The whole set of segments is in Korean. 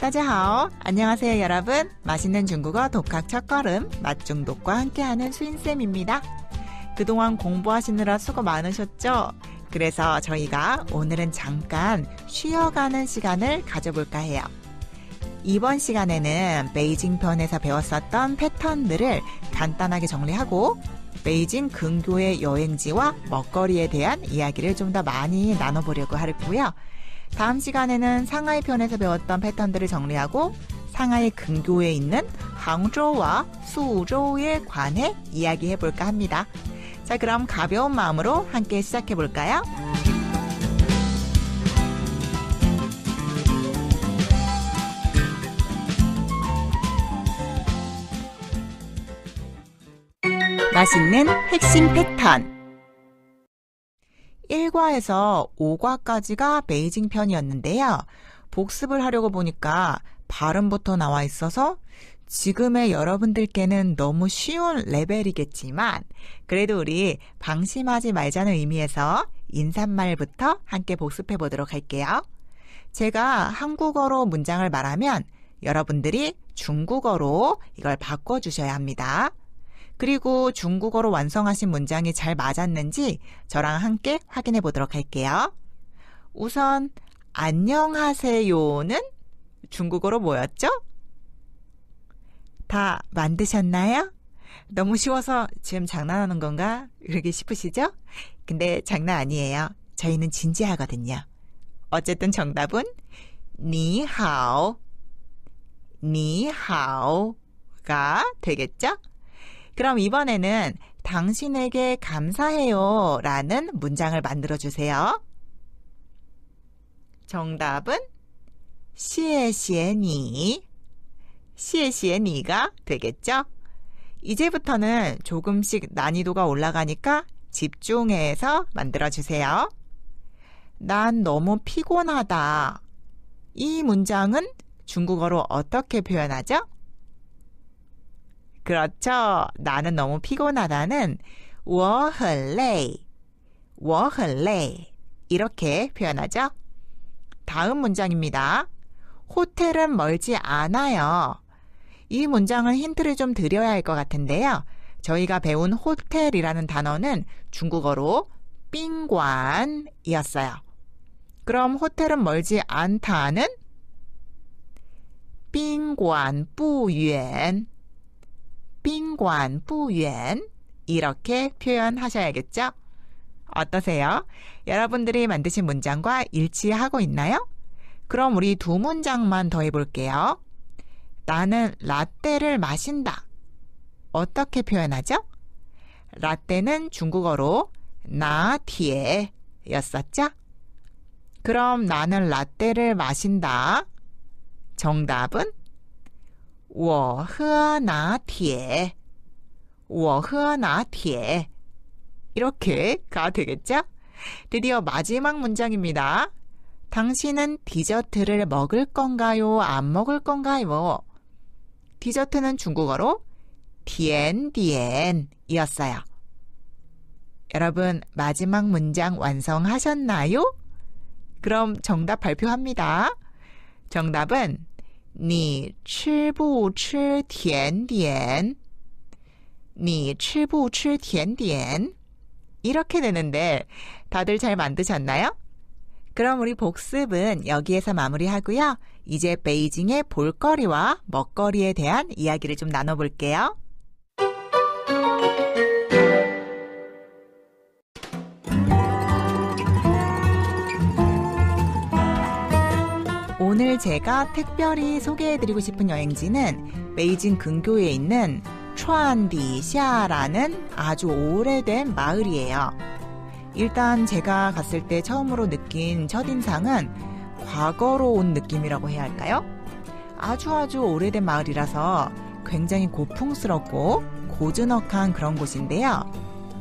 따지하오. 안녕하세요, 여러분. 맛있는 중국어 독학 첫걸음 맛중독과 함께하는 수인쌤입니다. 그동안 공부하시느라 수고 많으셨죠? 그래서 저희가 오늘은 잠깐 쉬어가는 시간을 가져볼까 해요. 이번 시간에는 베이징 편에서 배웠었던 패턴들을 간단하게 정리하고 베이징 근교의 여행지와 먹거리에 대한 이야기를 좀 더 많이 나눠보려고 하고요. 다음 시간에는 상하이 편에서 배웠던 패턴들을 정리하고 상하이 근교에 있는 항저우와 수저우에 관해 이야기해 볼까 합니다. 자, 그럼 가벼운 마음으로 함께 시작해 볼까요? 맛있는 핵심 패턴 1과에서 5과까지가 베이징 편이었는데요. 복습을 하려고 보니까 발음부터 나와 있어서 지금의 여러분들께는 너무 쉬운 레벨이겠지만 그래도 우리 방심하지 말자는 의미에서 인사말부터 함께 복습해 보도록 할게요. 제가 한국어로 문장을 말하면 여러분들이 중국어로 이걸 바꿔주셔야 합니다. 그리고 중국어로 완성하신 문장이 잘 맞았는지 저랑 함께 확인해 보도록 할게요. 우선 안녕하세요는 중국어로 뭐였죠? 다 만드셨나요? 너무 쉬워서 지금 장난하는 건가? 그러기 싶으시죠? 근데 장난 아니에요. 저희는 진지하거든요. 어쨌든 정답은 니하오, 니하오가 되겠죠? 그럼 이번에는 당신에게 감사해요 라는 문장을 만들어 주세요. 정답은 시에시에니 시에시에니가 되겠죠? 이제부터는 조금씩 난이도가 올라가니까 집중해서 만들어 주세요. 난 너무 피곤하다. 이 문장은 중국어로 어떻게 표현하죠? 그렇죠. 나는 너무 피곤하다는 我很累,我很累 이렇게 표현하죠. 다음 문장입니다. 호텔은 멀지 않아요. 이 문장은 힌트를 좀 드려야 할 것 같은데요. 저희가 배운 호텔이라는 단어는 중국어로 賓馆이었어요. 그럼 호텔은 멀지 않다는 宾馆不远 빈관 부연 이렇게 표현하셔야겠죠? 어떠세요? 여러분들이 만드신 문장과 일치하고 있나요? 그럼 우리 두 문장만 더 해볼게요. 나는 라떼를 마신다. 어떻게 표현하죠? 라떼는 중국어로 나 뒤에 였었죠? 그럼 나는 라떼를 마신다. 정답은 我喝拿铁,我喝拿铁 이렇게가 되겠죠? 드디어 마지막 문장입니다. 당신은 디저트를 먹을 건가요? 안 먹을 건가요? 디저트는 중국어로 디엔디엔이었어요. 여러분, 마지막 문장 완성하셨나요? 그럼 정답 발표합니다. 정답은 你吃不吃甜点?你吃不吃甜点? 이렇게 되는데 다들 잘 만드셨나요? 그럼 우리 복습은 여기에서 마무리하고요. 이제 베이징의 볼거리와 먹거리에 대한 이야기를 좀 나눠볼게요. 오늘 제가 특별히 소개해드리고 싶은 여행지는 베이징 근교에 있는 추안디샤라는 아주 오래된 마을이에요. 일단 제가 갔을 때 처음으로 느낀 첫인상은 과거로 온 느낌이라고 해야 할까요? 아주 아주 오래된 마을이라서 굉장히 고풍스럽고 고즈넉한 그런 곳인데요.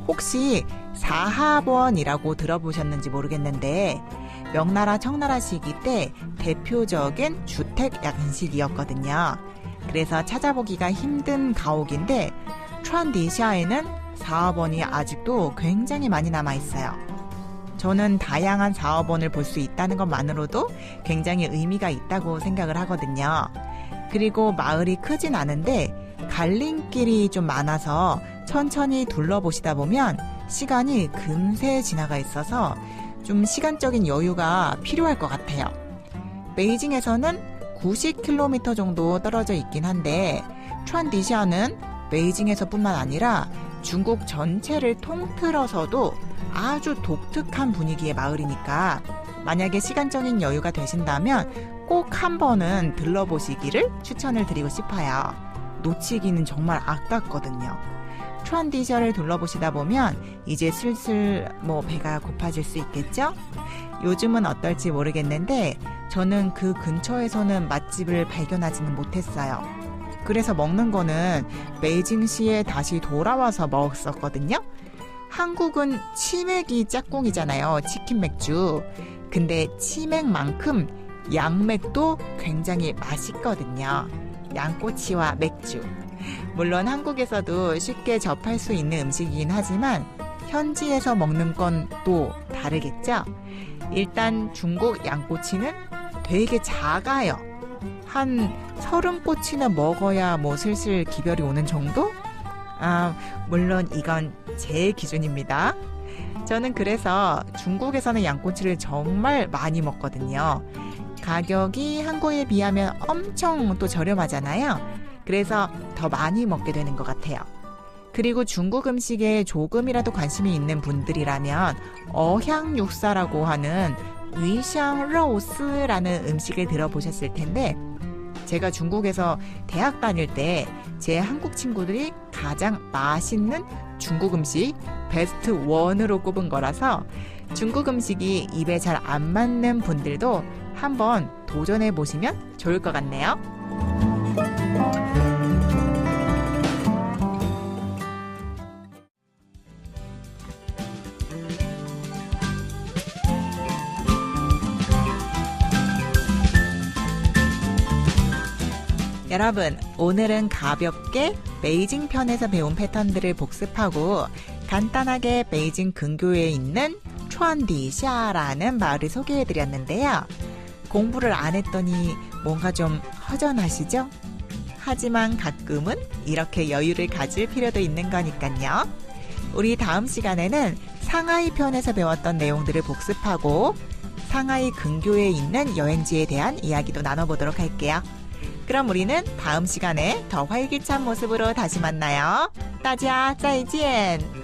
혹시 사합원이라고 들어보셨는지 모르겠는데 명나라 청나라 시기 때 대표적인 주택 양식이었거든요. 그래서 찾아보기가 힘든 가옥인데 트란디샤에는 사업원이 아직도 굉장히 많이 남아 있어요. 저는 다양한 사업원을 볼 수 있다는 것만으로도 굉장히 의미가 있다고 생각을 하거든요. 그리고 마을이 크진 않은데 갈림길이 좀 많아서 천천히 둘러보시다 보면 시간이 금세 지나가 있어서 좀 시간적인 여유가 필요할 것 같아요. 베이징에서는 90km 정도 떨어져 있긴 한데 트란디시아는 베이징에서뿐만 아니라 중국 전체를 통틀어서도 아주 독특한 분위기의 마을이니까 만약에 시간적인 여유가 되신다면 꼭 한 번은 들러보시기를 추천을 드리고 싶어요. 놓치기는 정말 아깝거든요. 트란디셔를 둘러보시다 보면 이제 슬슬 뭐 배가 고파질 수 있겠죠? 요즘은 어떨지 모르겠는데 저는 그 근처에서는 맛집을 발견하지는 못했어요. 그래서 먹는 거는 베이징시에 다시 돌아와서 먹었었거든요. 한국은 치맥이 짝꿍이잖아요. 치킨 맥주. 근데 치맥만큼 양맥도 굉장히 맛있거든요. 양꼬치와 맥주. 물론 한국에서도 쉽게 접할 수 있는 음식이긴 하지만 현지에서 먹는 건 또 다르겠죠? 일단 중국 양꼬치는 되게 작아요. 한 서른 꼬치나 먹어야 뭐 슬슬 기별이 오는 정도? 아, 물론 이건 제 기준입니다. 저는 그래서 중국에서는 양꼬치를 정말 많이 먹거든요. 가격이 한국에 비하면 엄청 또 저렴하잖아요. 그래서 더 많이 먹게 되는 것 같아요. 그리고 중국 음식에 조금이라도 관심이 있는 분들이라면 어향육사라고 하는 위샹肉스라는 음식을 들어보셨을 텐데 제가 중국에서 대학 다닐 때 제 한국 친구들이 가장 맛있는 중국 음식 베스트 원으로 꼽은 거라서 중국 음식이 입에 잘 안 맞는 분들도 한번 도전해 보시면 좋을 것 같네요. 여러분, 오늘은 가볍게 베이징 편에서 배운 패턴들을 복습하고 간단하게 베이징 근교에 있는 추안디샤라는 마을을 소개해 드렸는데요. 공부를 안 했더니 뭔가 좀 허전하시죠? 하지만 가끔은 이렇게 여유를 가질 필요도 있는 거니까요. 우리 다음 시간에는 상하이 편에서 배웠던 내용들을 복습하고 상하이 근교에 있는 여행지에 대한 이야기도 나눠보도록 할게요. 그럼 우리는 다음 시간에 더 활기찬 모습으로 다시 만나요. 따지야, 짜이지엔!